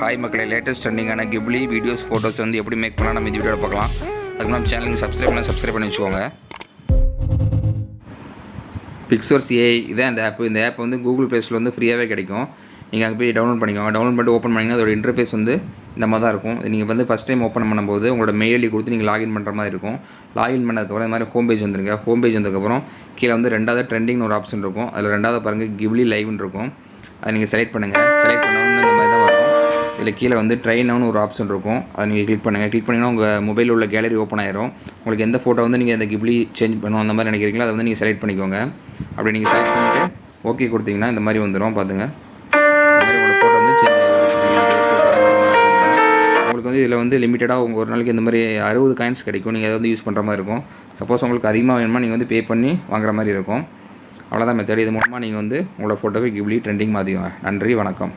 Hi மக்களை latest ட்ரெண்டிங்கான Ghibli videos photos வந்து எப்படி மேக் பண்ணலாம் நம்ம இந்த வீடியோவில் பார்க்கலாம். அதுக்கு நம்ம சேனலுக்கு சப்ஸ்கிரைப் பண்ண சப்ஸ்கிரைப் பண்ணி வச்சுக்கோங்க. பிக்சர்ஸ் ஏஐ இதான் இந்த ஆப் இந்த ஆப் வந்து கூகுள் ப்ளேஸில் வந்து ஃப்ரீயாகவே கிடைக்கும். நீங்கள் அங்கே போய் டவுன்லோட் பண்ணிக்கோங்க. டவுன்லோட் பண்ணிட்டு ஓப்பன் பண்ணிங்கன்னா அதோட இன்டர்ஃபேஸ் வந்து இந்த மாதிரி தான் இருக்கும். நீங்கள் வந்து ஃபஸ்ட் டைம் ஓப்பன் பண்ணும்போது உங்களோட மெயில் கொடுத்து நீங்கள் லாகின் பண்ணுற மாதிரி இருக்கும். லாகின் பண்ணதுக்கப்புறம் இந்த மாதிரி ஹோம் பேஜ் வந்துருங்க. ஹோம் பேஜ் வந்ததுக்கப்புறம் கீழே வந்து ரெண்டாவது ட்ரெண்டிங்னு ஒரு ஆப்ஷன் இருக்கும். அதில் ரெண்டாவது பாருங்கள் கிவ்லி லைவ்னு இருக்கும். அதை நீங்கள் செலக்ட் பண்ணுங்கள் செலக்ட் பண்ணோன்னு இந்த மாதிரி தான் வரும். அதில் கீழே வந்து ட்ரெயின்னு ஒரு ஆப்ஷன் இருக்கும். அதை நீங்கள் கிளிக் பண்ணுங்கள் கிளிக் பண்ணிங்கன்னா உங்கள் மொபைலில் உள்ள கேலரி ஓப்பன் ஆயிரும். உங்களுக்கு எந்த ஃபோட்டோ வந்து நீங்கள் அந்த கிப்ளி சேஞ்ச் பண்ணணும் அந்த மாதிரி நினைக்கிறீங்களோ அதை வந்து நீங்கள் செலக்ட் பண்ணிக்கோங்க. அப்படி நீங்கள் செலக்ட் பண்ணிட்டு ஓகே கொடுத்தீங்கன்னா இந்த மாதிரி வந்துடும் பார்த்துங்க ஃபோட்டோ வந்து உங்களுக்கு வந்து இதில் வந்து லிமிட்டடாக உங்கள் ஒரு நாளைக்கு இந்த மாதிரி அறுபது காயின்ஸ் கிடைக்கும். நீங்கள் அதை வந்து யூஸ் பண்ணுற மாதிரி இருக்கும். சப்போஸ் உங்களுக்கு அதிகமாக வேணுமா நீங்கள் வந்து பே பண்ணி வாங்குற மாதிரி இருக்கும். அவ்வளோதான் மெத்தட் இது மூலமாக நீங்கள் வந்து உங்களோட ஃபோட்டோவை கிப்ளி ட்ரெண்டிங் மாற்றிக்கோங்க நன்றி வணக்கம்.